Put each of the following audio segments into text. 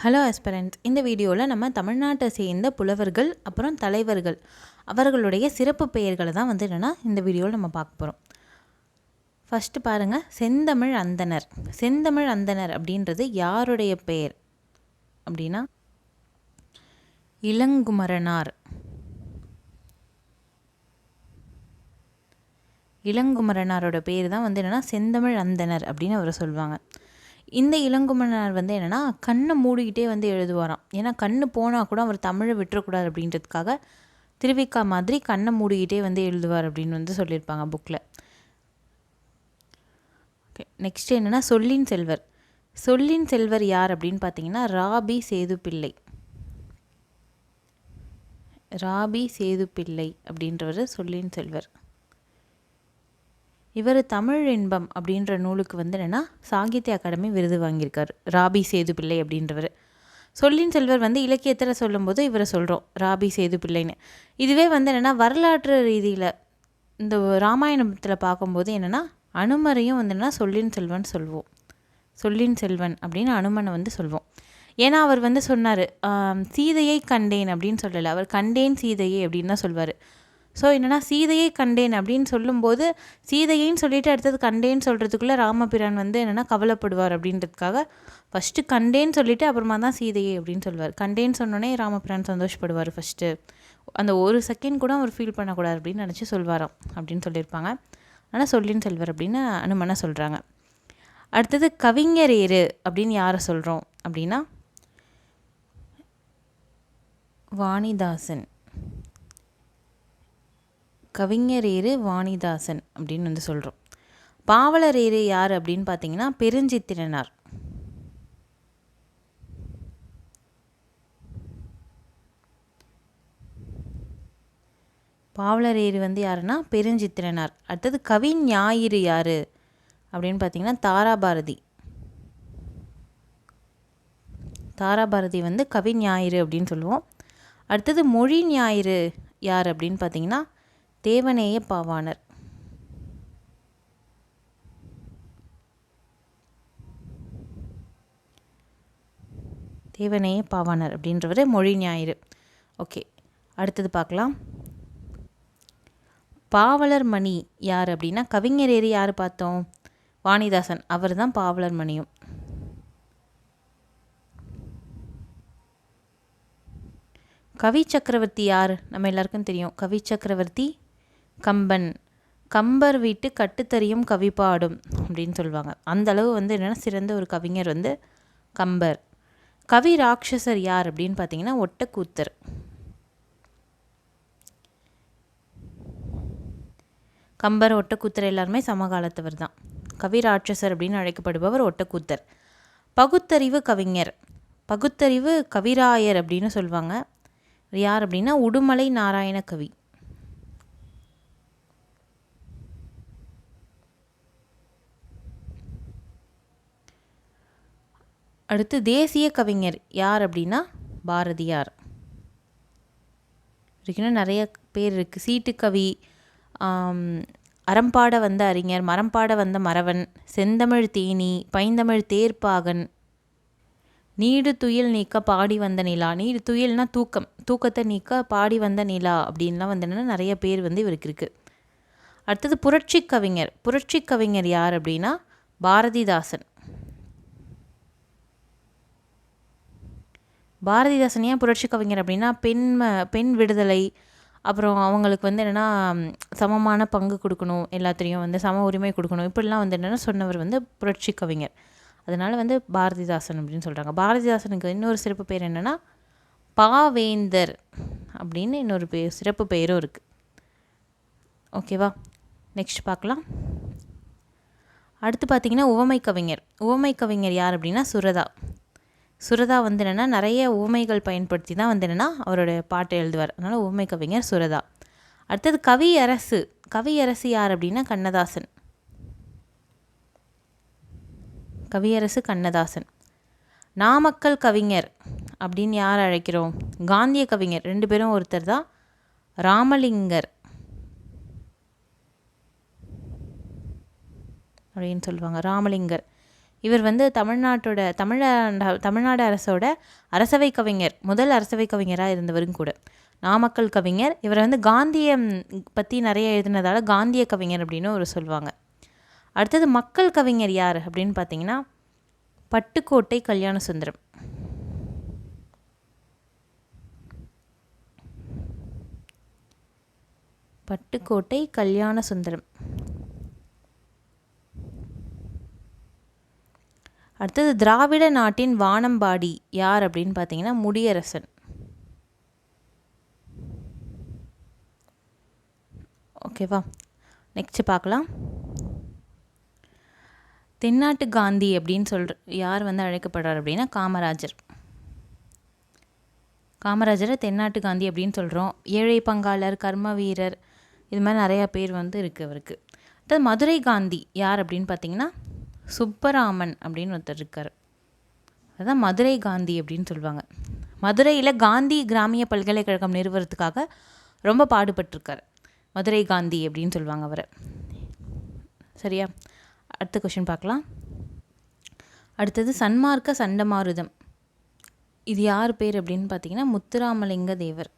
Hello ஆஸ்பரண்ட்ஸ் இந்த வீடியோவில் நம்ம தமிழ்நாட்டை சேர்ந்த புலவர்கள் அப்புறம் தலைவர்கள் அவர்களுடைய சிறப்பு பெயர்களை தான் வந்து என்னென்னா இந்த வீடியோவில் நம்ம பார்க்க போகிறோம் ஃபஸ்ட்டு பாருங்கள் செந்தமிழ் அந்தனர். செந்தமிழ் அந்தனர் அப்படின்றது யாருடைய பெயர்? அப்படின்னா இளங்குமரனார். இளங்குமரனாரோட பேர் தான் வந்து என்னென்னா செந்தமிழ் அந்தனர் அப்படின்னு அவரை சொல்லுவாங்க. இந்த இளங்குமணர் வந்து என்னென்னா கண்ணை மூடிக்கிட்டே வந்து எழுதுவாராம். ஏன்னா கண்ணு போனால் கூட அவர் தமிழை விட்டுறக்கூடாது அப்படின்றதுக்காக திருவிக்கா மாதிரி கண்ணை மூடிக்கிட்டே வந்து எழுதுவார் அப்படின்னு வந்து சொல்லியிருப்பாங்க புக்கில் ஓகே நெக்ஸ்ட் என்னென்னா சொல்லின் செல்வர். சொல்லின் செல்வர் யார் அப்படின்னு பார்த்தீங்கன்னா ராபி சேது பிள்ளை ராபி சேது பிள்ளை அப்படின்றவர் சொல்லின் செல்வர். இவர் தமிழ் இன்பம் அப்படின்ற நூலுக்கு வந்து என்னென்னா சாகித்ய அகாடமி விருது வாங்கியிருக்கார். ராபி சேது பிள்ளை அப்படின்றவர். சொல்லின் செல்வர் வந்து இலக்கியத்தில் சொல்லும்போது இவரை சொல்கிறோம் ராபி சேது பிள்ளைன்னு. இதுவே வந்து என்னென்னா வரலாற்று ரீதியில் இந்த ராமாயணத்தில் பார்க்கும்போது என்னென்னா அனுமரையும் வந்து என்னென்னா சொல்லின் செல்வன் சொல்வோம். சொல்லின் செல்வன் அப்படின்னு அனுமனை வந்து சொல்வோம். ஏன்னா அவர் வந்து சொன்னார் சீதையை கண்டேன் அப்படின்னு சொல்லலை. அவர் கண்டேன் சீதையை அப்படின்னு தான் சொல்வார். ஸோ என்னென்னா சீதையை கண்டேன் அப்படின்னு சொல்லும்போது சீதையின்னு சொல்லிட்டு அடுத்தது கண்டேன்னு சொல்கிறதுக்குள்ளே ராமபிரான் வந்து என்னென்னா கவலைப்படுவார் அப்படின்றதுக்காக ஃபஸ்ட்டு கண்டேன்னு சொல்லிவிட்டு அப்புறமா தான் சீதையை அப்படின்னு சொல்லுவார் கண்டேன்னு சொன்னோன்னே ராமபிரான் சந்தோஷப்படுவார் ஃபஸ்ட்டு அந்த ஒரு செகண்ட் கூட அவர் ஃபீல் பண்ணக்கூடாது அப்படின்னு நினச்சி சொல்வாராம் அப்படின்னு சொல்லியிருப்பாங்க. ஆனால் சொல்லின்னு செல்வர் அப்படின்னு அனுமனை சொல்கிறாங்க அடுத்தது கவிஞர் ஏறு அப்படின்னு யாரை சொல்கிறோம் அப்படின்னா வாணிதாசன். கவிஞரேறு வாணிதாசன் அப்படின்னு வந்து சொல்கிறோம் பாவலரேறு யார் அப்படின்னு பார்த்தீங்கன்னா பெருஞ்சித்திரனார். பாவலரேறு வந்து யாருன்னா பெருஞ்சித்திரனார். அடுத்தது கவி ஞாயிறு யார் அப்படின்னு பார்த்தீங்கன்னா தாராபாரதி. தாராபாரதி வந்து கவி ஞாயிறு அப்படின்னு சொல்லுவோம். அடுத்தது மொழி ஞாயிறு யார் அப்படின்னு பார்த்தீங்கன்னா தேவநேய பாவாணர். தேவநேய பாவாணர் அப்படின்றவர் மொழி ஞாயிறு. ஓகே அடுத்தது பார்க்கலாம். பாவலர் மணி யார் அப்படின்னா கவிஞர் ஏறி யார் பார்த்தோம்? வாணிதாசன் அவர் தான் பாவலர் மணியும். கவி சக்கரவர்த்தி யார்? நம்ம எல்லாருக்கும் தெரியும். கவி சக்கரவர்த்தி கம்பன். கம்பர் வீட்டு கட்டுத்தறியும் கவி பாடும் அப்படின்னு சொல்லுவாங்க. அந்த அளவு வந்து என்னென்னா சிறந்த ஒரு கவிஞர் வந்து கம்பர். கவி ராட்சசர் யார் அப்படின்னு பார்த்தீங்கன்னா ஒட்டக்கூத்தர். கம்பர் ஒட்டக்கூத்தர் எல்லாருமே சமகாலத்தவர் தான். கவி ராட்சசர் அப்படின்னு அழைக்கப்படுபவர் ஒட்டக்கூத்தர். பகுத்தறிவு கவிஞர். பகுத்தறிவு கவிராயர் அப்படின்னு சொல்லுவாங்க. யார் அப்படின்னா உடுமலை நாராயண கவி. அடுத்து தேசிய கவிஞர் யார் அப்படின்னா பாரதியார். இருக்குன்னா நிறைய பேர் இருக்குது சீட்டுக்கவி அறம்பாட வந்த அறிஞர் மரம்பாட வந்த மறவன் செந்தமிழ் தேனி பைந்தமிழ் தேர்ப்பாகன் நீடு துயில் நீக்க பாடி வந்த நிலா நீடு துயில்னா தூக்கம் தூக்கத்தை நீக்க பாடி வந்த நிலா அப்படின்லாம் வந்து நிறைய பேர் வந்து இவருக்கு இருக்குது அடுத்தது புரட்சி கவிஞர். புரட்சி கவிஞர் யார் அப்படின்னா பாரதிதாசன். பாரதிதாசன் ஏன் புரட்சி கவிஞர் அப்படின்னா பெண் பெண் விடுதலை அப்புறம் அவங்களுக்கு வந்து என்னென்னா சமமான பங்கு கொடுக்கணும் எல்லாத்துலேயும் வந்து சம உரிமை கொடுக்கணும். இப்படிலாம் வந்து என்னென்னா சொன்னவர் வந்து புரட்சி கவிஞர். அதனால் வந்து பாரதிதாசன் அப்படின்னு சொல்கிறாங்க பாரதிதாசனுக்கு இன்னொரு சிறப்பு பேர் என்னென்னா பாவேந்தர் அப்படின்னு இன்னொரு பே சிறப்பு பெயரும் இருக்குது ஓகேவா நெக்ஸ்ட் பார்க்கலாம். அடுத்து பார்த்திங்கன்னா உவமை கவிஞர். உவமை கவிஞர் யார் அப்படின்னா சுரதா. சுரதா வந்து என்னென்னா நிறைய உவமைகள் பயன்படுத்தி தான் வந்து என்னென்னா அவரோட பாட்டை எழுதுவார். அதனால் உவமை கவிஞர் சுரதா. அடுத்தது கவி அரசு. கவி அரசு யார் அப்படின்னா கண்ணதாசன். கவியரசு கண்ணதாசன். நாமக்கல் கவிஞர் அப்படின்னு யார் அழைக்கிறோம்? காந்திய கவிஞர். ரெண்டு பேரும் ஒருத்தர் தான். ராமலிங்கர் அப்படின்னு சொல்லுவாங்க. ராமலிங்கர். இவர் வந்து தமிழ்நாட்டோட தமிழ தமிழ்நாடு அரசோட அரசவை கவிஞர் முதல் அரசவை கவிஞராக இருந்தவரும் கூட. நாமக்கல் கவிஞர். இவர் வந்து காந்தியம் பற்றி நிறைய எழுதினதால காந்திய கவிஞர் அப்படின்னு ஒரு சொல்லுவாங்க. அடுத்தது மக்கள் கவிஞர் யார் அப்படின்னு பார்த்தீங்கன்னா பட்டுக்கோட்டை கல்யாண சுந்தரம். பட்டுக்கோட்டை கல்யாண சுந்தரம். அடுத்தது திராவிட நாட்டின் வானம்பாடி யார் அப்படின்னு பார்த்தீங்கன்னா முடியரசன். ஓகேவா? நெக்ஸ்ட் பார்க்கலாம். தென்னாட்டு காந்தி அப்படின்னு சொல்கிற யார் வந்து அழைக்கப்படுறார் அப்படின்னா காமராஜர். காமராஜரை தென்னாட்டு காந்தி அப்படின்னு சொல்கிறோம் ஏழை பங்காளர் கர்ம வீரர் இது மாதிரி நிறையா பேர் வந்து இருக்குது அவருக்கு. அடுத்தது மதுரை காந்தி யார் அப்படின்னு பார்த்தீங்கன்னா சுப்பராமன் அப்படின்னு ஒருத்தர் இருக்கார். அதுதான் மதுரை காந்தி அப்படின்னு சொல்லுவாங்க. மதுரையில் காந்தி கிராமிய பல்கலைக்கழகம் நிறுவனத்துக்காக ரொம்ப பாடுபட்டிருக்கார். மதுரை காந்தி அப்படின்னு சொல்லுவாங்க அவரை. சரியா? அடுத்த கொஷின் பார்க்கலாம். அடுத்தது சன்மார்க்க சண்டமாருதம். இது யார் பேர் அப்படின்னு பார்த்தீங்கன்னா முத்துராமலிங்க தேவர்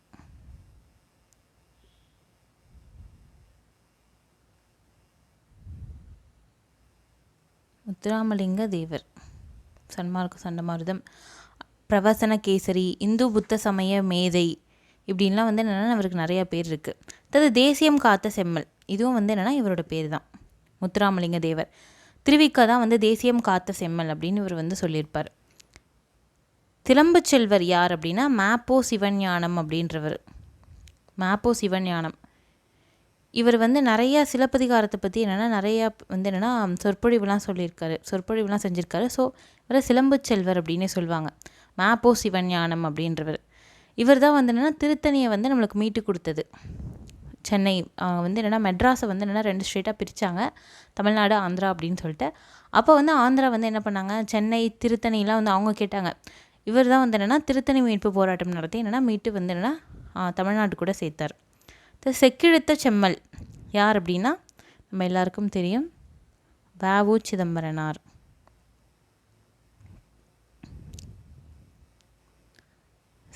முத்துராமலிங்க தேவர். சன்மார்க்க சண்டமாருதம். பிரவசன கேசரி இந்து புத்த சமய மேதை இப்படின்லாம் வந்து என்னென்னா அவருக்கு நிறையா பேர் இருக்குது தது தேசியம் காத்த செம்மல். இதுவும் வந்து என்னென்னா இவரோட பேர் தான் முத்துராமலிங்க தேவர். திருவிக்கா தான் வந்து தேசியம் காத்த செம்மல் அப்படின்னு இவர் வந்து சொல்லியிருப்பார். திலம்பு செல்வர் யார் அப்படின்னா மேப்போ சிவஞானம் அப்படின்றவர். மேப்போ சிவஞானம். இவர் வந்து நிறையா சிலப்பதிகாரத்தை பற்றி என்னென்னா நிறையா வந்து என்னென்னா சொற்பொழிவுலாம் சொல்லியிருக்காரு. சொற்பொழிவுலாம் செஞ்சுருக்காரு. ஸோ இவரை சிலம்பு செல்வர் அப்படின்னே சொல்லுவாங்க. மேப்போ சிவஞானம் அப்படின்றவர். இவர் தான் வந்து என்னென்னா திருத்தணியை வந்து நம்மளுக்கு மீட்டு கொடுத்தது. சென்னை வந்து என்னென்னா மெட்ராஸை வந்து என்னென்னா ரெண்டு ஸ்டேட்டாக பிரித்தாங்க தமிழ்நாடு ஆந்திரா அப்படின்னு சொல்லிட்டு. அப்போ வந்து ஆந்திரா வந்து என்ன பண்ணாங்க? சென்னை திருத்தணிலாம் வந்து அவங்க கேட்டாங்க. இவர் தான் வந்து என்னென்னா திருத்தணி மீட்பு போராட்டம் நடத்தி என்னென்னா மீட்டு வந்து என்னென்னா தமிழ்நாட்டு கூட சேர்த்தார். செக்கிழுத்த செம்மல். யார் அப்படின்னா? நம்ம எல்லாருக்கும் தெரியும். வேவு சிதம்பரனார்.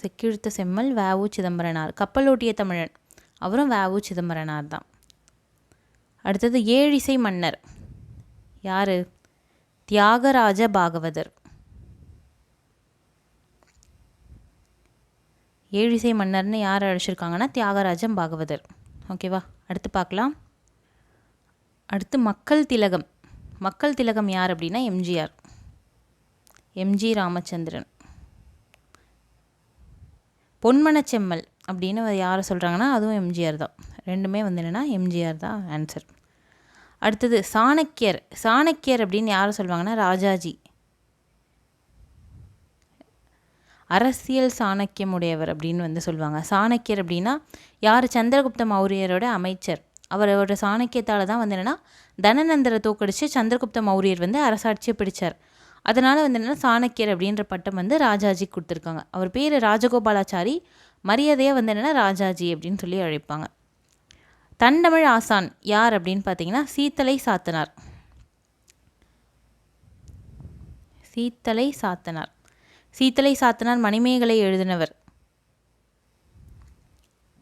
செக்கிழுத்த செம்மல் வேவு சிதம்பரனார். கப்பலோட்டிய தமிழன். அவரும் வேவு சிதம்பரனார் தான். அடுத்தது ஏழிசை மன்னர். யார்? தியாகராஜ பாகவதர். ஏழிசை மன்னர்னு யார் அழைச்சிருக்காங்கன்னா தியாகராஜன் பாகவதர். ஓகேவா அடுத்து பார்க்கலாம். அடுத்து மக்கள் திலகம். மக்கள் திலகம் யார் அப்படின்னா எம்ஜிஆர். எம்ஜி ராமச்சந்திரன். பொன்மனச்செம்மல் அப்படின்னு யாரை சொல்கிறாங்கன்னா அதுவும் எம்ஜிஆர் தான். ரெண்டுமே வந்து என்னென்னா எம்ஜிஆர் தான் ஆன்சர் அடுத்தது சாணக்கியர். சாணக்கியர் அப்படின்னு யாரை சொல்லுவாங்கன்னா ராஜாஜி. அரசியல் சாணக்கியம் உடையவர் அப்படின்னு வந்து சொல்லுவாங்க. சாணக்கியர் அப்படின்னா யார்? சந்திரகுப்த மௌரியரோட அமைச்சர். அவரோட சாணக்கியத்தால் தான் வந்து என்னென்னா தனநந்தரை தோக்கடிச்சு சந்திரகுப்த மௌரியர் வந்து அரசாட்சியை பிடிச்சார். அதனால் வந்து என்னென்னா சாணக்கியர் அப்படின்ற பட்டம் வந்து ராஜாஜி கொடுத்துருக்காங்க. அவர் பேர் ராஜகோபாலாச்சாரி மரியாதையாக வந்து என்னென்னா ராஜாஜி அப்படின்னு சொல்லி அழைப்பாங்க. தண்டமிழ் ஆசான் யார் அப்படின்னு பார்த்தீங்கன்னா சீத்தலை சாத்தனார். சீத்தலை சாத்தனார். சீத்தலை சாத்தனார் மணிமேகலை எழுதினவர்.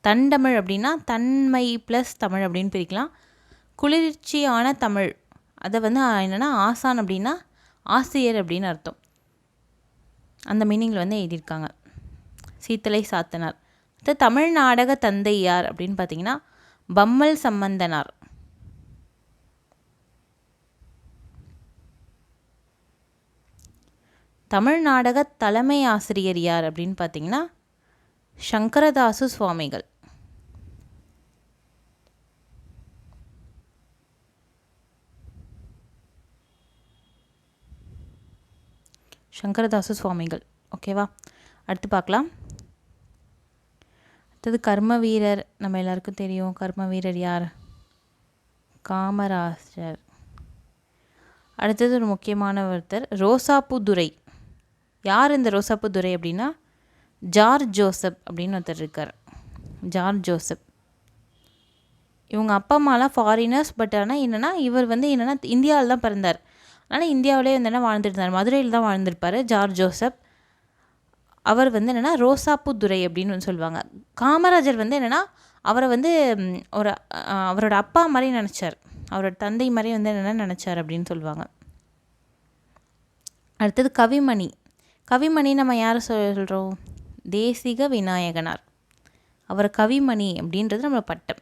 தண்டமிழ் அப்படின்னா தன்மை ப்ளஸ் தமிழ் அப்படின்னு பிரிக்கலாம். குளிர்ச்சியான தமிழ். அதை வந்து என்னென்னா ஆசான் அப்படின்னா ஆசிரியர் அப்படின்னு அர்த்தம். அந்த மீனிங்கில் வந்து எழுதியிருக்காங்க. சீத்தலை சாத்தனார். அடுத்து தமிழ் நாடக தந்தை யார் அப்படின்னு பார்த்தீங்கன்னா பம்மல் சம்பந்தனார். தமிழ் நாடக தலைமை ஆசிரியர் யார் அப்படின்னு பார்த்தீங்கன்னா சங்கரதாசு சுவாமிகள். சங்கரதாசு சுவாமிகள். ஓகேவா அடுத்து பார்க்கலாம். அடுத்தது கர்ம வீரர். நம்ம எல்லாருக்கும் தெரியும். கர்ம வீரர் யார்? காமராஜர். அடுத்தது ஒரு முக்கியமான ஒருத்தர் ரோசாப்பு துரை யார் இந்த ரோசாப்பு துரை அப்படின்னா? ஜார்ஜ் ஜோசப் அப்படின்னு ஒருத்தர் இருக்கார். ஜார்ஜ் ஜோசப். இவங்க அப்பா அம்மாலாம் ஃபாரினர்ஸ் பட் ஆனால் என்னென்னா இவர் வந்து என்னென்னா இந்தியாவில் தான் பிறந்தார். ஆனால் இந்தியாவிலே வந்து என்ன வாழ்ந்துட்டு இருந்தார் மதுரையில் தான் வாழ்ந்திருப்பார் ஜார்ஜ் ஜோசப். அவர் வந்து என்னென்னா ரோசாப்பு துரை அப்படின்னு வந்து சொல்லுவாங்க. காமராஜர் வந்து என்னென்னா அவரை வந்து ஒரு அவரோட அப்பா மாதிரி நினச்சார். அவரோட தந்தை மாதிரி வந்து என்னென்ன நினச்சார் அப்படின்னு சொல்லுவாங்க. அடுத்தது கவிமணி. கவிமணி நம்ம யாரை சொல்கிறோம் தேசிக விநாயகனார். அவர் கவிமணி அப்படின்றது நம்ம பட்டம்.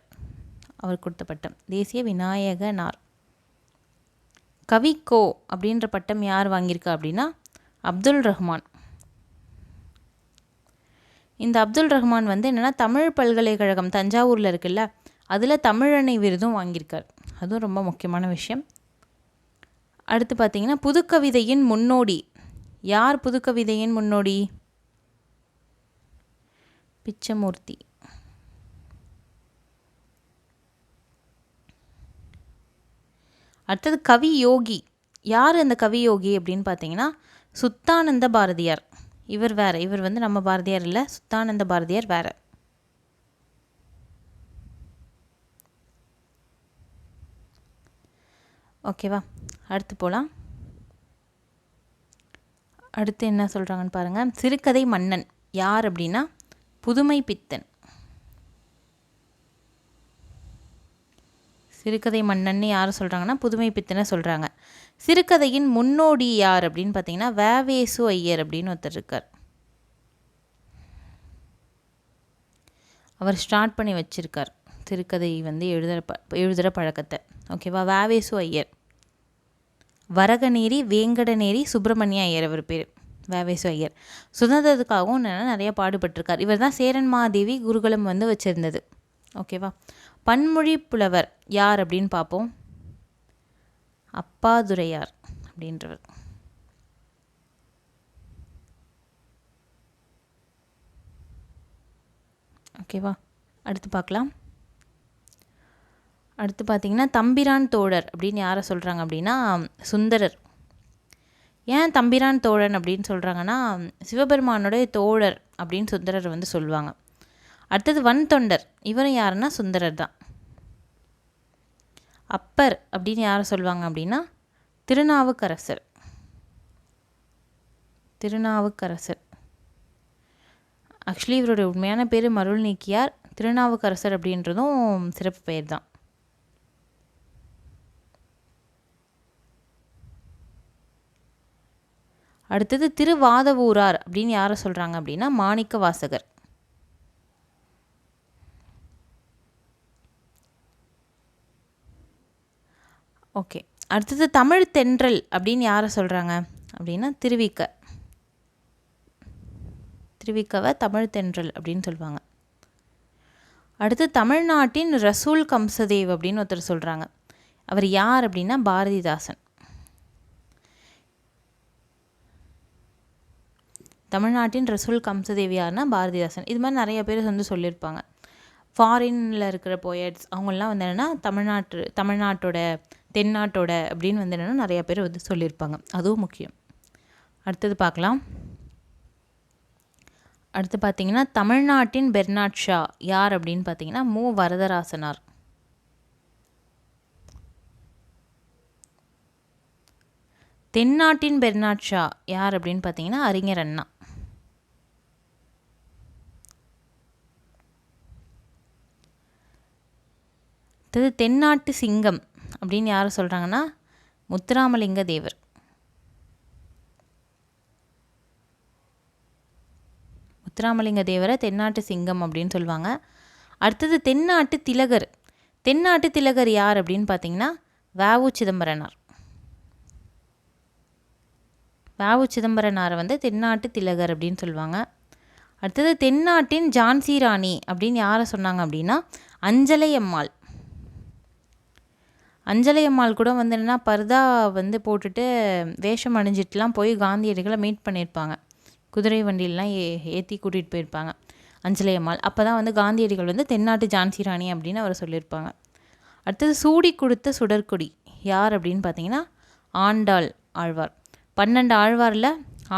அவர் கொடுத்த பட்டம். தேசிய விநாயகனார். கவிக்கோ அப்படின்ற பட்டம் யார் வாங்கியிருக்கா அப்படின்னா அப்துல் ரஹ்மான். இந்த அப்துல் ரஹ்மான் வந்து என்னென்னா தமிழ் பல்கலைக்கழகம் தஞ்சாவூரில் இருக்குல்ல அதில் தமிழனை விருதும் வாங்கியிருக்கார். அதுவும் ரொம்ப முக்கியமான விஷயம். அடுத்து பார்த்தீங்கன்னா புதுக்கவிதையின் முன்னோடி யார் புதுக்கவிதையின் முன்னோடி? பிச்சமூர்த்தி. அடுத்தது கவி யோகி. யார் அந்த கவி யோகி அப்படின்னு பார்த்தீங்கன்னா சுத்தானந்த பாரதியார். இவர் வேற. இவர் வந்து நம்ம பாரதியார் இல்லை சுத்தானந்த பாரதியார் வேற. ஓகேவா? அடுத்து போகலாம் அடுத்து என்ன சொல்கிறாங்கன்னு பாருங்கள் சிறுகதை மன்னன். யார் அப்படின்னா புதுமை பித்தன். சிறுகதை மன்னன்னு யார் சொல்கிறாங்கன்னா புதுமை பித்தனை சொல்கிறாங்க சிறுகதையின் முன்னோடி யார் அப்படின்னு பார்த்தீங்கன்னா வேவேசு ஐயர் அப்படின்னு ஒருத்தர் இருக்கார். அவர் ஸ்டார்ட் பண்ணி வச்சிருக்கார். சிறுகதை வந்து எழுதுகிற ப எழுதுகிற பழக்கத்தை. ஓகேவா வேவேசு ஐயர். வரகநேரி வேங்கடநேரி சுப்பிரமணிய ஐயர் அவர் பேர் வேவேசு ஐயர். சுதந்திரத்துக்காகவும் என்னென்னா நிறைய பாடுபட்டிருக்கார். இவர் தான் சேரன் மாதேவி குருகுலம் வந்து வச்சுருந்தது. ஓகேவா பன்மொழி புலவர் யார் அப்படின்னு பார்ப்போம். அப்பாதுரையார் அப்படின்றவர். ஓகேவா அடுத்து பார்க்கலாம். அடுத்து பார்த்திங்கன்னா தம்பிரான் தோழர் அப்படின்னு யாரை சொல்கிறாங்க அப்படின்னா சுந்தரர். ஏன் தம்பிரான் தோழன் அப்படின்னு சொல்கிறாங்கன்னா சிவபெருமானுடைய தோழர் அப்படின்னு சுந்தரர் வந்து சொல்லுவாங்க. அடுத்தது வன் தொண்டர் இவரும் யாருன்னா சுந்தரர் தான். அப்பர் அப்படின்னு யாரை சொல்லுவாங்க அப்படின்னா திருநாவுக்கரசர். திருநாவுக்கரசர். ஆக்சுவலி இவருடைய உண்மையான பேர் மருள் நீக்கியார் திருநாவுக்கரசர் அப்படின்றதும் சிறப்பு பெயர் தான். அடுத்தது திருவாதவூரார் அப்படின்னு யாரை சொல்கிறாங்க அப்படின்னா மாணிக்க வாசகர் ஓகே. அடுத்தது தமிழ் தென்றல் அப்படின்னு யாரை சொல்கிறாங்க அப்படின்னா திருவிக்க. திருவிக்கவை தமிழ் தென்றல் அப்படின்னு சொல்லுவாங்க அடுத்து தமிழ்நாட்டின் ரசூல் கம்சதேவ் அப்படின்னு ஒருத்தர் சொல்கிறாங்க அவர் யார் அப்படின்னா பாரதிதாசன். தமிழ்நாட்டின் ரசூல் கம்சதேவியார்னா பாரதிதாசன். இது மாதிரி நிறைய பேர் வந்து சொல்லியிருப்பாங்க. ஃபாரினில் இருக்கிற போயட்ஸ் அவங்களாம் வந்து என்னென்னா தமிழ்நாட்டு தமிழ்நாட்டோட தென்னாட்டோட அப்படின்னு வந்து என்னென்னா நிறைய பேர் வந்து சொல்லியிருப்பாங்க. அதுவும் முக்கியம். அடுத்தது பார்க்கலாம். அடுத்து பார்த்தீங்கன்னா தமிழ்நாட்டின் பெர்னாட் ஷா யார் அப்படின்னு பார்த்தீங்கன்னா மு. வரதராசனார். தென்னாட்டின் பெர்னாட் ஷா யார் அப்படின்னு பார்த்தீங்கன்னா அறிஞர் அண்ணா. அடுத்தது தென்னாட்டு சிங்கம் அப்படின்னு யார் சொல்கிறாங்கன்னா முத்துராமலிங்க தேவர். முத்துராமலிங்க தேவரை தென்னாட்டு சிங்கம் அப்படின்னு சொல்லுவாங்க. அடுத்தது தென்னாட்டு திலகர். தென்னாட்டு திலகர் யார் அப்படின்னு பார்த்தீங்கன்னா? வேவு சிதம்பரனார். வேவு சிதம்பரனாரை வந்து தென்னாட்டு திலகர் அப்படின்னு சொல்லுவாங்க. அடுத்தது தென்னாட்டின் ஜான்சி ராணி அப்படின்னு யாரை சொன்னாங்க அப்படின்னா? அஞ்சலை அம்மாள் அஞ்சலை அம்மாள் கூட வந்து என்னென்னா பர்தா வந்து போட்டுட்டு வேஷம் அணிஞ்சிட்டுலாம் போய் காந்தியடிகளை மீட் பண்ணியிருப்பாங்க. குதிரை வண்டியிலலாம் ஏ ஏற்றி கூட்டிகிட்டு போயிருப்பாங்க அஞ்சலை அம்மாள். அப்போ தான் வந்து காந்தியடிகள் வந்து தென்னாட்டு ஜான்சி ராணி அப்படின்னு அவர் சொல்லியிருப்பாங்க. அடுத்தது சூடி கொடுத்த சுடற்கொடி யார் அப்படின்னு பார்த்தீங்கன்னா ஆண்டாள் ஆழ்வார். பன்னெண்டு ஆழ்வாரில்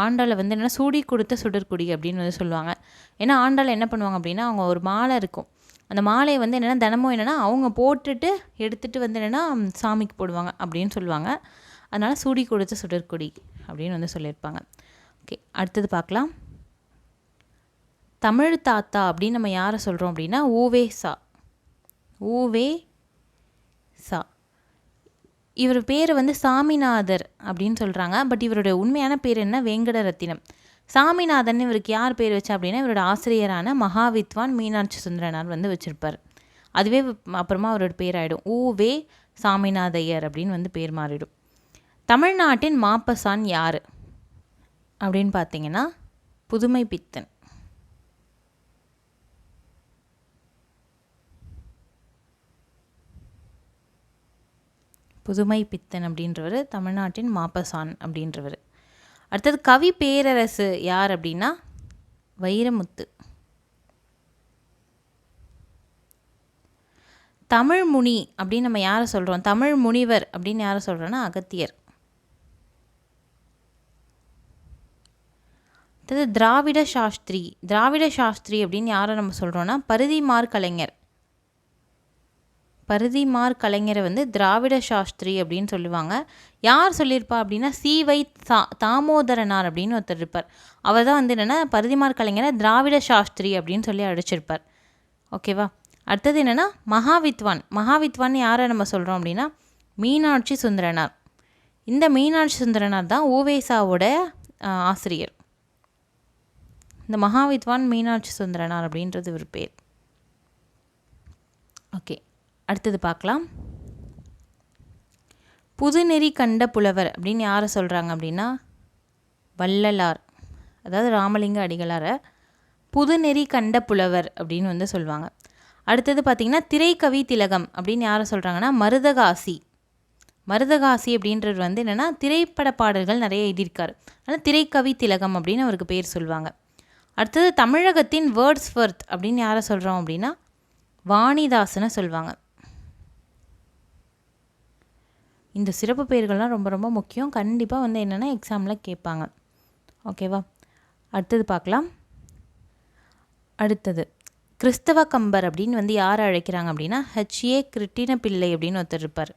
ஆண்டாளை வந்து என்னென்னா சூடி கொடுத்த சுடற்குடி அப்படின்னு வந்து சொல்லுவாங்க. ஏன்னா ஆண்டாள் என்ன பண்ணுவாங்க அப்படின்னா அவங்க ஒரு மாலை இருக்கும். அந்த மாலையை வந்து என்னென்னா தினமும் என்னென்னா அவங்க போட்டுட்டு எடுத்துகிட்டு வந்து என்னென்னா சாமிக்கு போடுவாங்க அப்படின்னு சொல்லுவாங்க. அதனால் சூடி கொடுத்த சுடற்கொடி அப்படின்னு வந்து சொல்லியிருப்பாங்க. ஓகே அடுத்தது பார்க்கலாம். தமிழ் தாத்தா அப்படின்னு நம்ம யாரை சொல்கிறோம் அப்படின்னா ஊவே சா. ஊவே சா. இவர் பேர் வந்து சாமிநாதர் அப்படின்னு சொல்கிறாங்க பட் இவருடைய உண்மையான பேர் என்ன? வேங்கட ரத்தினம் சாமிநாதன் இவருக்கு யார் பேர் வச்சா அப்படின்னா இவரோட ஆசிரியரான மகாவித்வான் மீனாட்சி சுந்தரனார் வந்து வச்சுருப்பார். அதுவே அப்புறமா அவரோட பேர் ஆகிடும் ஊவே சாமிநாதையர் அப்படின்னு வந்து பேர் மாறிடும். தமிழ்நாட்டின் மாப்பசான் யார்? அப்படின்னு பார்த்தீங்கன்னா புதுமை பித்தன். புதுமை பித்தன் அப்படின்றவர் தமிழ்நாட்டின் மாப்பசான் அப்படின்றவர். அடுத்தது கவி பேரரசு யார் அப்படின்னா வைரமுத்து. தமிழ் முனி அப்படின்னு நம்ம யாரை சொல்கிறோம் தமிழ் முனிவர் அப்படின்னு யாரை சொல்கிறோன்னா அகத்தியர். அடுத்தது திராவிட சாஸ்திரி. திராவிட சாஸ்திரி அப்படின்னு யாரை நம்ம சொல்கிறோன்னா பருதிமார் கலைஞர். பருதிமார் கலைஞரை வந்து திராவிட சாஸ்திரி அப்படின்னு சொல்லுவாங்க. யார் சொல்லியிருப்பா அப்படின்னா சீவை தா தாமோதரனார் அப்படின்னு ஒருத்தர் இருப்பார். அவர் தான் வந்து என்னென்னா பருதிமார் கலைஞரை திராவிட சாஸ்திரி அப்படின்னு சொல்லி அழைச்சிருப்பார். ஓகேவா அடுத்தது என்னென்னா மகாவித்வான். மகாவித்வான் யாரை நம்ம சொல்கிறோம் அப்படின்னா மீனாட்சி சுந்தரனார். இந்த மீனாட்சி சுந்தரனார் தான் ஓவேசாவோட ஆசிரியர். இந்த மகாவித்வான் மீனாட்சி சுந்தரனார் அப்படின்றது ஒரு பேர். ஓகே அடுத்தது பார்க்கலாம். புதுநெறி கண்ட புலவர் அப்படின்னு யாரை சொல்கிறாங்க அப்படின்னா? வள்ளலார். அதாவது ராமலிங்க அடிகளாரை புதுநெறி கண்ட புலவர் அப்படின்னு வந்து சொல்லுவாங்க அடுத்தது பார்த்திங்கன்னா திரைக்கவி திலகம் அப்படின்னு யாரை சொல்கிறாங்கன்னா மருதகாசி. மருதகாசி அப்படின்றது வந்து என்னென்னா திரைப்பட பாடல்கள் நிறைய எழுதியிருக்காரு. ஆனால் திரைக்கவி திலகம் அப்படின்னு அவருக்கு பேர் சொல்லுவாங்க அடுத்தது தமிழகத்தின் வேர்ட்ஸ் வர்த் அப்படின்னு யாரை சொல்கிறோம் அப்படின்னா? வாணிதாசனை சொல்லுவாங்க இந்த சிறப்பு பெயர்கள்லாம் ரொம்ப ரொம்ப முக்கியம். கண்டிப்பாக வந்து என்னென்னா எக்ஸாமில் கேட்பாங்க. ஓகேவா அடுத்தது பார்க்கலாம். அடுத்தது. கிறிஸ்தவ கம்பர் அப்படின்னு வந்து யார் அழைக்கிறாங்க அப்படின்னா ஹெச்ஏ கிருட்டின பிள்ளை அப்படின்னு ஒருத்தர் இருப்பார்.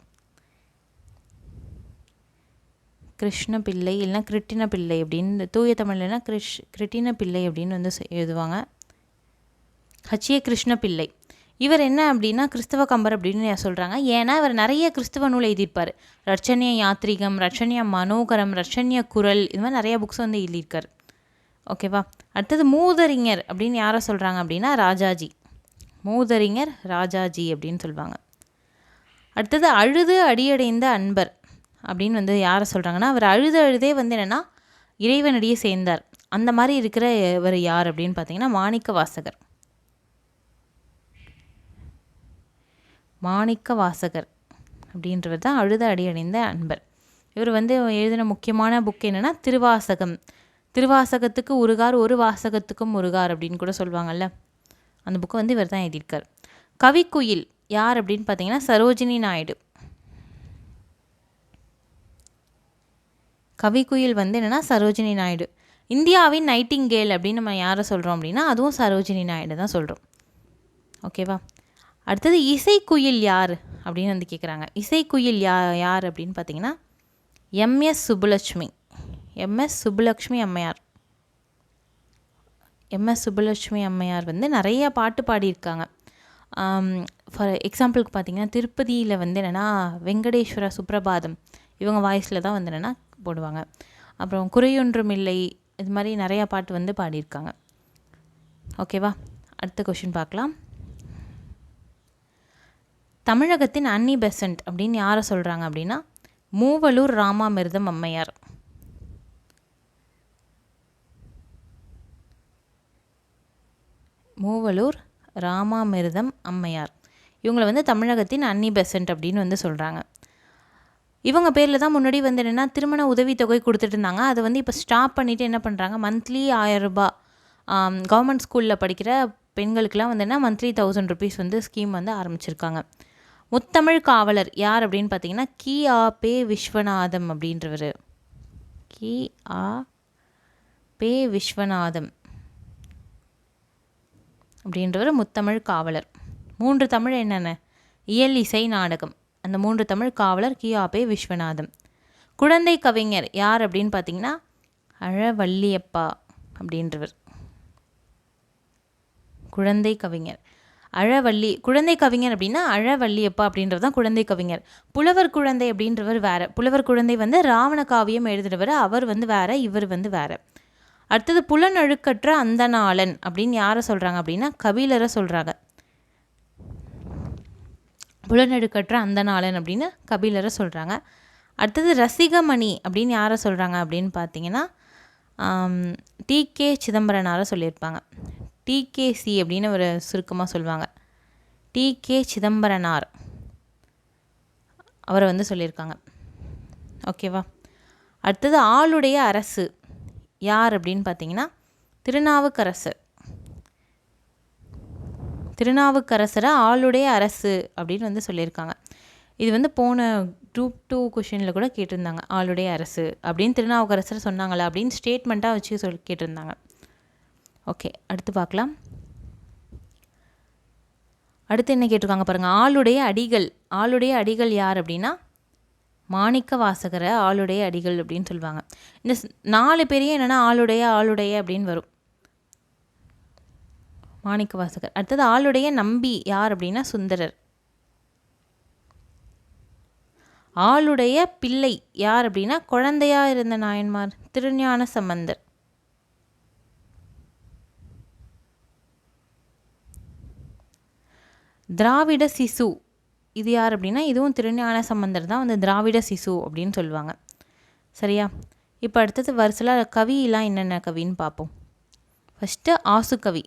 கிருஷ்ண பிள்ளை இல்லைனா கிருட்டின பிள்ளை அப்படின்னு தூய தமிழ்லனா கிருஷ் கிருட்டின பிள்ளை அப்படின்னு வந்து எழுதுவாங்க. ஹச்சிய கிருஷ்ண பிள்ளை இவர் என்ன அப்படின்னா கிறிஸ்தவ கம்பர் அப்படின்னு சொல்கிறாங்க ஏன்னா இவர் நிறைய கிறிஸ்தவ நூல் எழுதியிருப்பார். ரட்சணிய யாத்ரிகம் ரட்சணிய மனோகரம் ரட்சணிய குரல் இது மாதிரி நிறைய புக்ஸ் வந்து எழுதியிருக்கார். ஓகேவா அடுத்தது மூதறிஞர் அப்படின்னு யாரை சொல்கிறாங்க அப்படின்னா ராஜாஜி. மூதறிஞர் ராஜாஜி அப்படின்னு சொல்லுவாங்க அடுத்தது அழுது அடியடைந்த அன்பர் அப்படின்னு வந்து யாரை சொல்கிறாங்கன்னா அவர் அழுது அழுதே வந்து என்னென்னா இறைவனடியே சேர்ந்தார். அந்த மாதிரி இருக்கிற இவர் யார் அப்படின்னு பார்த்தீங்கன்னா மாணிக்க வாசகர் மாணிக்க வாசகர் அப்படின்றவர் தான் அழுத அடியடைந்த அன்பர். இவர் வந்து எழுதின முக்கியமான புக் என்னென்னா திருவாசகம். திருவாசகத்துக்கு உருகார் ஒரு வாசகத்துக்கும் உருகார் அப்படின்னு கூட சொல்லுவாங்கல்ல. அந்த புக்கை வந்து இவர் தான் எழுதியிருக்கார். கவிக்குயில் யார் அப்படின்னு பார்த்தீங்கன்னா சரோஜினி நாயுடு. கவிக்குயில் வந்து என்னென்னா சரோஜினி நாயுடு. இந்தியாவின் நைட்டிங்கேல் அப்படின்னு நம்ம யாரை சொல்கிறோம் அப்படின்னா அதுவும் சரோஜினி நாயுடு தான் சொல்கிறோம் ஓகேவா? அடுத்தது இசைக்குயில் யார் அப்படின்னு வந்து கேட்குறாங்க இசைக்குயில் யா யார் அப்படின்னு பார்த்தீங்கன்னா எம்எஸ் சுப்புலட்சுமி. எம்எஸ் சுப்புலட்சுமி அம்மையார். எம்எஸ் சுப்புலட்சுமி அம்மையார் வந்து நிறைய பாட்டு பாடியிருக்காங்க. ஃபார் எக்ஸாம்பிளுக்கு பார்த்தீங்கன்னா திருப்பதியில் வந்து என்னென்னா வெங்கடேஸ்வர சுப்ரபாதம் இவங்க வாய்ஸில் தான் வந்து என்னென்னா போடுவாங்க. அப்புறம் குறையொன்றும் இல்லை இது மாதிரி நிறையா பாட்டு வந்து பாடியிருக்காங்க. ஓகேவா? அடுத்த கொஷின் பார்க்கலாம். தமிழகத்தின் அன்னி பெசன்ட் அப்படின்னு யாரை சொல்கிறாங்க அப்படின்னா மூவலூர் ராமாமிர்தம் அம்மையார். மூவலூர் ராமாமிர்தம் அம்மையார். இவங்களை வந்து தமிழகத்தின் அன்னி பெசன்ட் அப்படின்னு வந்து சொல்கிறாங்க இவங்க பேரில் தான் முன்னாடி வந்து என்னென்னா திருமண உதவித்தொகை கொடுத்துட்டு இருந்தாங்க. அதை வந்து இப்போ ஸ்டாப் பண்ணிவிட்டு என்ன பண்ணுறாங்க மந்த்லி ஆயரரூபா கவர்மெண்ட் ஸ்கூலில் படிக்கிற பெண்களுக்கெலாம் வந்து என்ன மந்த்லி தௌசண்ட் ருபீஸ் வந்து ஸ்கீம் வந்து ஆரம்பிச்சிருக்காங்க. முத்தமிழ் காவலர் யார் அப்படின்னு பார்த்தீங்கன்னா கி. ஆ. பே. விஸ்வநாதம் அப்படின்றவர். கி. ஆ. பே. விஸ்வநாதம் அப்படின்றவர் முத்தமிழ் காவலர். மூன்று தமிழ் என்னென்ன? இயல் இசை நாடகம். அந்த மூன்று தமிழ் காவலர் கி. ஆ. பே. விஸ்வநாதம். குழந்தை கவிஞர் யார் அப்படின்னு பார்த்தீங்கன்னா அழவல்லியப்பா அப்படின்றவர். குழந்தை கவிஞர். அழவள்ளி குழந்தை கவிஞர் அப்படின்னா அழவள்ளியப்பா அப்படின்றது தான் குழந்தை கவிஞர். புலவர் குழந்தை அப்படின்றவர் வேற. புலவர் குழந்தை வந்து ராவண காவியம் எழுதுகிறவர் அவர் வந்து வேற இவர் வந்து வேற. அடுத்தது புலனழுக்கற்ற அந்தநாளன் அப்படின்னு யாரை சொல்கிறாங்க அப்படின்னா கபிலரை சொல்கிறாங்க புலனழுக்கற்ற அந்தநாளன் அப்படின்னு கபிலரை சொல்கிறாங்க அடுத்தது ரசிகமணி அப்படின்னு யாரை சொல்கிறாங்க அப்படின்னு பார்த்தீங்கன்னா டி கே சிதம்பரனாரை சொல்லியிருப்பாங்க. டிகேசி அப்படின்னு ஒரு சுருக்கமாக சொல்லுவாங்க. டிகே சிதம்பரனார். அவரை வந்து சொல்லியிருக்காங்க. ஓகேவா அடுத்தது ஆளுடைய அரசு யார் அப்படின்னு பார்த்தீங்கன்னா திருநாவுக்கரசர் திருநாவுக்கரசரை ஆளுடைய அரசு அப்படின்னு வந்து சொல்லியிருக்காங்க. இது வந்து போன குரூப் டூ கொஷினில் கூட கேட்டிருந்தாங்க ஆளுடைய அரசு அப்படின்னு திருநாவுக்கரசர் சொன்னாங்களா அப்படின்னு ஸ்டேட்மெண்ட்டாக வச்சு சொல் கேட்டிருந்தாங்க. ஓகே அடுத்து பார்க்கலாம். அடுத்து என்ன கேட்டிருக்காங்க பாருங்கள் ஆளுடைய அடிகள். ஆளுடைய அடிகள் யார் அப்படின்னா மாணிக்க வாசகரை ஆளுடைய அடிகள் அப்படின்னு சொல்லுவாங்க. இந்த நாலு பேரையும் என்னென்னா ஆளுடைய ஆளுடைய அப்படின்னு வரும். மாணிக்க வாசகர் அடுத்தது ஆளுடைய நம்பி யார் அப்படின்னா சுந்தரர். ஆளுடைய பிள்ளை யார் அப்படின்னா குழந்தையாக இருந்த நாயன்மார் திருஞான சம்பந்தர். திராவிட சிசு. இது யார் அப்படின்னா இதுவும் திருஞான சம்பந்தர் தான் வந்து திராவிட சிசு அப்படின்னு சொல்லுவாங்க. சரியா? இப்போ அடுத்தது வரிசலாக கவியெலாம் என்னென்ன கவின்னு பார்ப்போம். ஃபஸ்ட்டு ஆசுக்கவி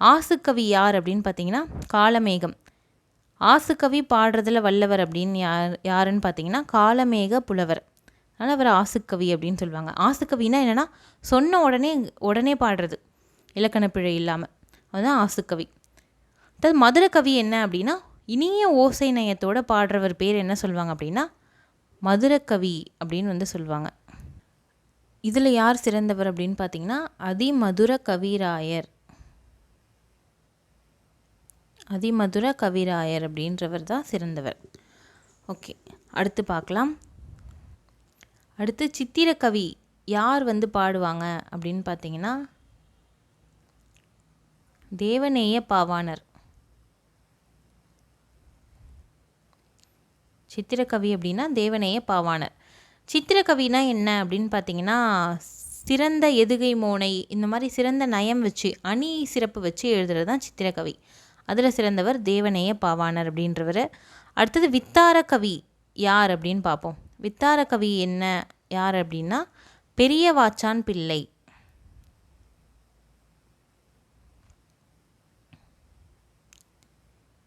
ஆசுக்கவி யார் அப்படின்னு பார்த்தீங்கன்னா காலமேகம். ஆசுக்கவி பாடுறதில் வல்லவர் அப்படின்னு யார் யாருன்னு பார்த்தீங்கன்னா காலமேக புலவர். அதனால் அவர் ஆசுக்கவி அப்படின்னு சொல்லுவாங்க. ஆசுக்கவினா என்னென்னா சொன்ன உடனே உடனே பாடுறது. இலக்கண பிழை இல்லாமல் அதுதான் ஆசுக்கவி அதாவது மதுரை கவி என்ன அப்படின்னா இனிய ஓசை நயத்தோட பாடுறவர் பேர் என்ன சொல்லுவாங்க அப்படின்னா மதுரக்கவி அப்படின்னு வந்து சொல்லுவாங்க. இதில் யார் சிறந்தவர் அப்படின்னு பார்த்தீங்கன்னா அதிமதுர கவிராயர். அதிமதுர கவிராயர் அப்படின்றவர் தான் சிறந்தவர். ஓகே அடுத்து பார்க்கலாம் அடுத்து சித்திரக்கவி யார் வந்து பாடுவாங்க அப்படின்னு பார்த்தீங்கன்னா தேவநேய பாவாணர். சித்திரக்கவி அப்படின்னா தேவனைய பாவாணர். சித்திரக்கவினா என்ன அப்படின்னு பார்த்தீங்கன்னா சிறந்த எதுகை மோனை இந்த மாதிரி சிறந்த நயம் வச்சு அணி சிறப்பு வச்சு எழுதுறது தான் சித்திரக்கவி. அதில் சிறந்தவர் தேவநேய பாவாணர் அப்படின்றவர். அடுத்தது வித்தார கவி யார் அப்படின்னு பார்ப்போம். வித்தார கவி என்ன யார் அப்படின்னா பெரிய வாச்சான் பிள்ளை.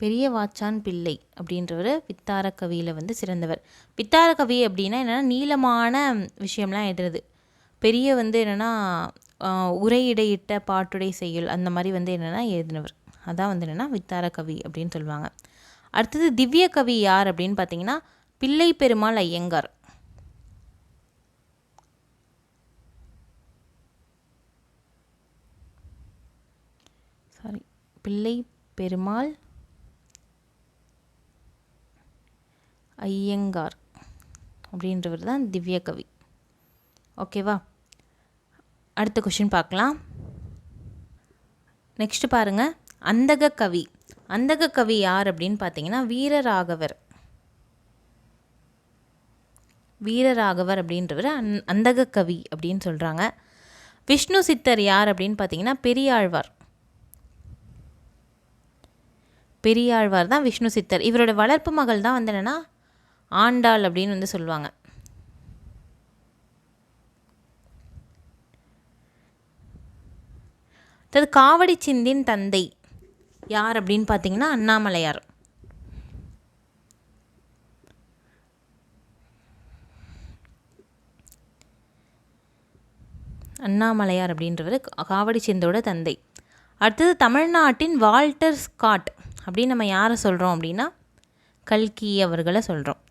பெரிய வாச்சான் பிள்ளை அப்படின்றவர் வித்தார கவியில் வந்து சிறந்தவர். வித்தார கவி அப்படின்னா என்னென்னா நீளமான விஷயம்லாம் எழுதுறது. பெரிய வந்து என்னென்னா உரையிடையிட்ட பாட்டுடை செய்யுள் அந்த மாதிரி வந்து என்னென்னா எழுதினவர். அதான் வந்து என்னென்னா வித்தார கவி அப்படின்னு சொல்லுவாங்க. அடுத்தது திவ்ய கவி யார் அப்படின்னு பார்த்தீங்கன்னா பிள்ளை பெருமாள் ஐயங்கார். சாரி பிள்ளை பெருமாள் ஐயங்கார் அப்படின்றவர் தான் திவ்ய கவி. ஓகேவா அடுத்த கொஷின் பார்க்கலாம். நெக்ஸ்ட் பாருங்கள் அந்தக கவி. அந்தக கவி யார் அப்படின்னு பார்த்தீங்கன்னா வீரராகவர். வீரராகவர் அப்படின்றவர் அந் அந்தக கவி அப்படின்னு சொல்கிறாங்க விஷ்ணு சித்தர் யார் அப்படின்னு பார்த்தீங்கன்னா பெரியாழ்வார். பெரியாழ்வார் தான் விஷ்ணு சித்தர். இவரோட வளர்ப்பு மகள் தான் வந்து என்னென்னா ஆண்டாள் அப்படின்னு வந்து சொல்லுவாங்க. அதாவது காவடி சிந்தின் தந்தை யார் அப்படின்னு பார்த்தீங்கன்னா அண்ணாமலையார். அண்ணாமலையார் அப்படின்றவர் காவடி சிந்தோட தந்தை. அடுத்தது தமிழ்நாட்டின் வால்டர் ஸ்காட் அப்படின்னு நம்ம யாரை சொல்கிறோம் அப்படின்னா கல்கி அவர்களை சொல்கிறோம்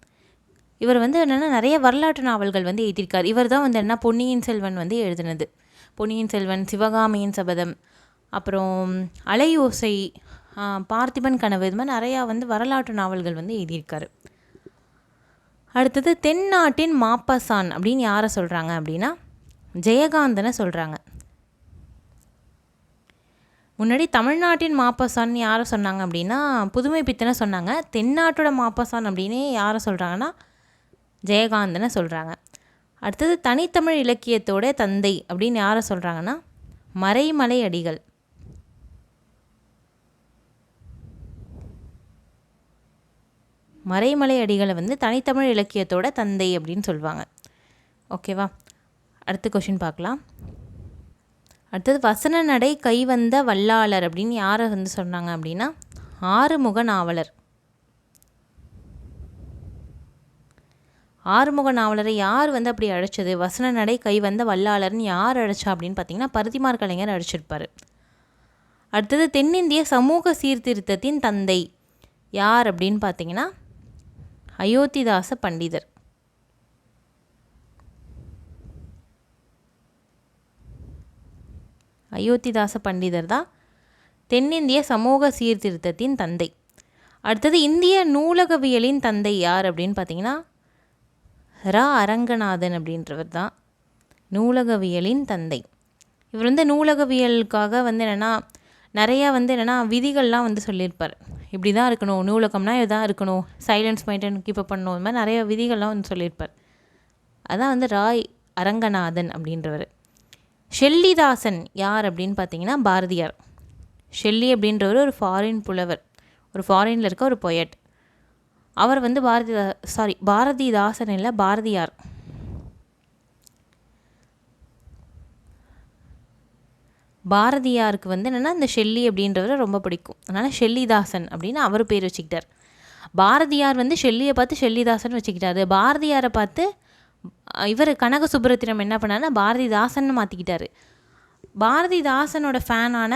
இவர் வந்து என்னென்னா நிறைய வரலாற்று நாவல்கள் வந்து எழுதியிருக்கார். இவர் தான் வந்து என்ன பொன்னியின் செல்வன் வந்து எழுதினது. பொன்னியின் செல்வன் சிவகாமியின் சபதம் அப்புறம் அலையோசை பார்த்திபன் கனவு இது மாதிரி நிறையா வந்து வரலாற்று நாவல்கள் வந்து எழுதியிருக்காரு. அடுத்தது தென்னாட்டின் மாப்பசான் அப்படின்னு யாரை சொல்கிறாங்க அப்படின்னா ஜெயகாந்தனை சொல்கிறாங்க முன்னாடி தமிழ்நாட்டின் மாப்பசான் யாரை சொன்னாங்க அப்படின்னா புதுமை பித்தனை சொன்னாங்க. தென்னாட்டோட மாப்பசான் அப்படின்னு யாரை சொல்கிறாங்கன்னா ஜெயகாந்தனை சொல்கிறாங்க அடுத்தது தனித்தமிழ் இலக்கியத்தோட தந்தை அப்படின்னு யாரை சொல்கிறாங்கன்னா மறைமலை அடிகள் மறைமலை அடிகளை வந்து தனித்தமிழ் இலக்கியத்தோட தந்தை அப்படின்னு சொல்லுவாங்க ஓகேவா அடுத்த கொஷின் பார்க்கலாம். அடுத்தது வசன நடை கைவந்த வல்லாளர் அப்படின்னு யாரை வந்து சொன்னாங்க அப்படின்னா? ஆறுமுக நாவலர் ஆறுமுக நாவலரை யார் வந்து அப்படி அழைச்சது? வசன நடை கை வந்த வல்லாளர்னு யார் அழைச்சா அப்படின்னு பார்த்தீங்கன்னா பருத்திமார் கலைஞர் அழைச்சிருப்பார். அடுத்தது தென்னிந்திய சமூக சீர்திருத்தத்தின் தந்தை யார் அப்படின்னு பார்த்தீங்கன்னா அயோத்திதாச பண்டிதர். அயோத்திதாச பண்டிதர் தான் தென்னிந்திய சமூக சீர்திருத்தத்தின் தந்தை. அடுத்தது இந்திய நூலகவியலின் தந்தை யார் அப்படின்னு பார்த்தீங்கன்னா ரா அரங்கநாதன் அப்படின்றவர் தான் நூலகவியலின் தந்தை. இவர் வந்து நூலகவியலுக்காக வந்து என்னென்னா நிறையா வந்து என்னென்னா விதிகள்லாம் வந்து சொல்லியிருப்பார். இப்படி தான் இருக்கணும் நூலகம்னா இதுதான் இருக்கணும் சைலன்ஸ் மெயின்டைன் கீப் அப் பண்ணணும் இந்த மாதிரி நிறைய விதிகள்லாம் வந்து சொல்லியிருப்பார். அதான் வந்து ராய் அரங்கநாதன் அப்படின்றவர். ஷெல்லிதாசன் யார் அப்படின்னு பார்த்தீங்கன்னா பாரதியார். ஷெல்லி அப்படின்றவர் ஒரு ஃபாரின் புலவர். ஒரு ஃபாரினில் இருக்க ஒரு பொயட் அவர் வந்து பாரதிதா சாரி பாரதிதாசன் இல்லை பாரதியார். பாரதியாருக்கு வந்து என்னென்னா இந்த ஷெல்லி அப்படின்றவரை ரொம்ப பிடிக்கும். அதனால் ஷெல்லிதாசன் அப்படின்னு அவர் பேர் வச்சுக்கிட்டார். பாரதியார் வந்து ஷெல்லியை பார்த்து ஷெல்லிதாசன் வச்சுக்கிட்டாரு. பாரதியாரை பார்த்து இவர் கனக சுப்ரத்திரம் என்ன பண்ணாருன்னா பாரதிதாசன் மாற்றிக்கிட்டாரு பாரதிதாசனோட ஃபேனான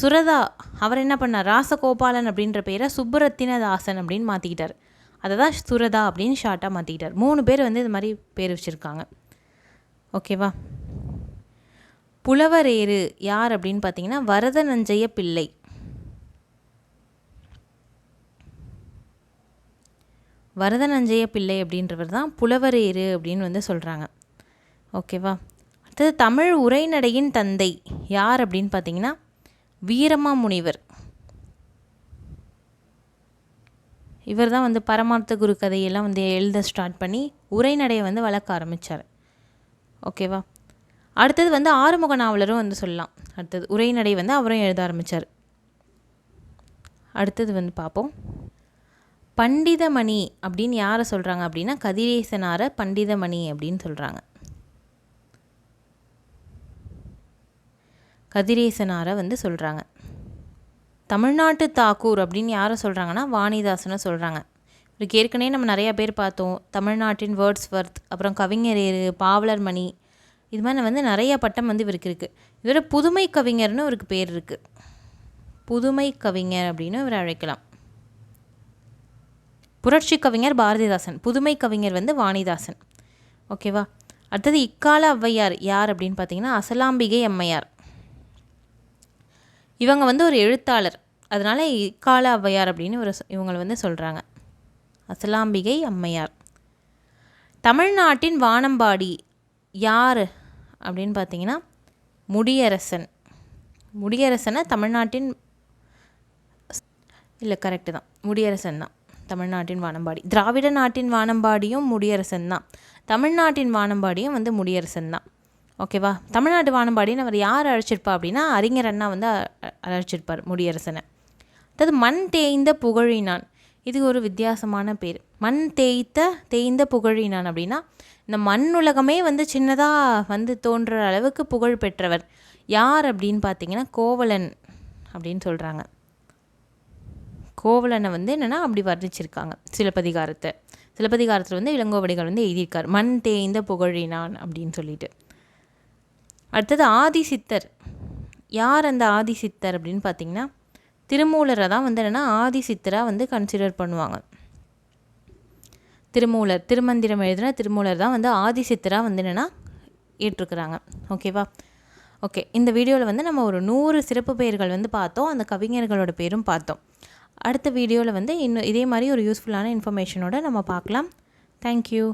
சுரதா அவர் என்ன பண்ணார்? ராசகோபாலன் அப்படின்ற பேரை சுப்புரத்தினதாசன் அப்படின்னு மாற்றிக்கிட்டார் அதை தான் சுரதா அப்படின்னு ஷார்ட்டாக மாற்றிக்கிட்டார் மூணு பேர் வந்து இது மாதிரி பேர் வச்சுருக்காங்க. ஓகேவா புலவரேறு யார் அப்படின்னு பார்த்தீங்கன்னா வரதநஞ்சய பிள்ளை. வரதநஞ்சய பிள்ளை அப்படின்றவர் தான் புலவரேறு அப்படின்னு வந்து சொல்கிறாங்க ஓகேவா அடுத்தது தமிழ் உரைநடையின் தந்தை யார் அப்படின்னு பார்த்தீங்கன்னா வீரமா முனிவர் இவர் தான் வந்து பரமார்த்த குரு கதையெல்லாம் வந்து எழுத ஸ்டார்ட் பண்ணி உரைநடையை வந்து வளர்க்க ஆரம்பித்தார் ஓகேவா அடுத்தது வந்து ஆறுமுக நாவலரும் வந்து சொல்லலாம். அடுத்தது உரைநடை வந்து அவரும் எழுத ஆரம்பித்தார் அடுத்தது வந்து பார்ப்போம். பண்டிதமணி அப்படின்னு யாரை சொல்கிறாங்க அப்படின்னா கதிரேசனார பண்டிதமணி அப்படின்னு சொல்கிறாங்க கதிரேசனாரை வந்து சொல்கிறாங்க தமிழ்நாட்டு தாக்கூர் அப்படின்னு யாரை சொல்கிறாங்கன்னா வாணிதாசனை சொல்கிறாங்க இவருக்கு ஏற்கனவே நம்ம நிறையா பேர் பார்த்தோம். தமிழ்நாட்டின் வேர்ட்ஸ் வர்த் அப்புறம் கவிஞர் பாவலர் மணி இது மாதிரி வந்து நிறைய பட்டம் வந்து இவருக்கு இருக்குது இதோட புதுமை கவிஞர்னு இவருக்கு பேர் இருக்குது புதுமை கவிஞர் அப்படின்னு இவர் அழைக்கலாம். புரட்சி கவிஞர் பாரதிதாசன். புதுமை கவிஞர் வந்து வாணிதாசன். ஓகேவா? அடுத்தது இக்கால ஔவையார் யார் அப்படின்னு பார்த்தீங்கன்னா அசலாம்பிகை அம்மையார். இவங்க வந்து ஒரு எழுத்தாளர். அதனால் இக்கால ஔவையார் அப்படின்னு ஒரு இவங்களை வந்து சொல்கிறாங்க அசலாம்பிகை அம்மையார். தமிழ்நாட்டின் வானம்பாடி யார் அப்படின்னு பார்த்தீங்கன்னா முடியரசன். முடியரசனை தமிழ்நாட்டின் இல்லை கரெக்டு தான். முடியரசன் தான். தமிழ்நாட்டின் வானம்பாடி. திராவிட நாட்டின் வானம்பாடியும் முடியரசன் தான். தமிழ்நாட்டின் வானம்பாடியும் வந்து முடியரசன் தான். ஓகேவா? தமிழ்நாடு வானம்பாடின்னு அவர் யார் அழைச்சிருப்பா அப்படின்னா அறிஞர் அண்ணா வந்து அழைச்சிருப்பார் முடியரசனை. அதாவது மண் தேய்ந்த புகழினான். இது ஒரு வித்தியாசமான பேர். மண் தேய்த்த தேய்ந்த புகழினான் அப்படின்னா இந்த மண் உலகமே வந்து சின்னதாக வந்து தோன்ற அளவுக்கு புகழ் பெற்றவர். யார் அப்படின்னு பார்த்தீங்கன்னா கோவலன் அப்படின்னு சொல்கிறாங்க கோவலனை வந்து என்னென்னா அப்படி வர்ணிச்சிருக்காங்க. சிலப்பதிகாரத்தை. சிலப்பதிகாரத்தில் வந்து இளங்கோவடிகள் வந்து எழுதியிருக்கார். மண் தேய்ந்த புகழினான் அப்படின்னு சொல்லிட்டு. அடுத்தது ஆதிசித்தர். யார் அந்த ஆதிசித்தர் அப்படின்னு பார்த்தீங்கன்னா திருமூலரை தான் வந்து என்னென்னா ஆதிசித்தராக வந்து கன்சிடர் பண்ணுவாங்க. திருமூலர் திருமந்திரம் எழுதுன திருமூலர் தான் வந்து ஆதிசித்தராக வந்து என்னென்னா ஏற்றுக்கிறாங்க ஓகேவா ஓகே இந்த வீடியோவில் வந்து நம்ம ஒரு நூறு சிறப்பு பெயர்கள் வந்து பார்த்தோம். அந்த கவிஞர்களோட பேரும் பார்த்தோம். அடுத்த வீடியோவில் வந்து இன்னும் இதே மாதிரி ஒரு யூஸ்ஃபுல்லான இன்ஃபர்மேஷனோட நம்ம பார்க்கலாம். தேங்க்யூ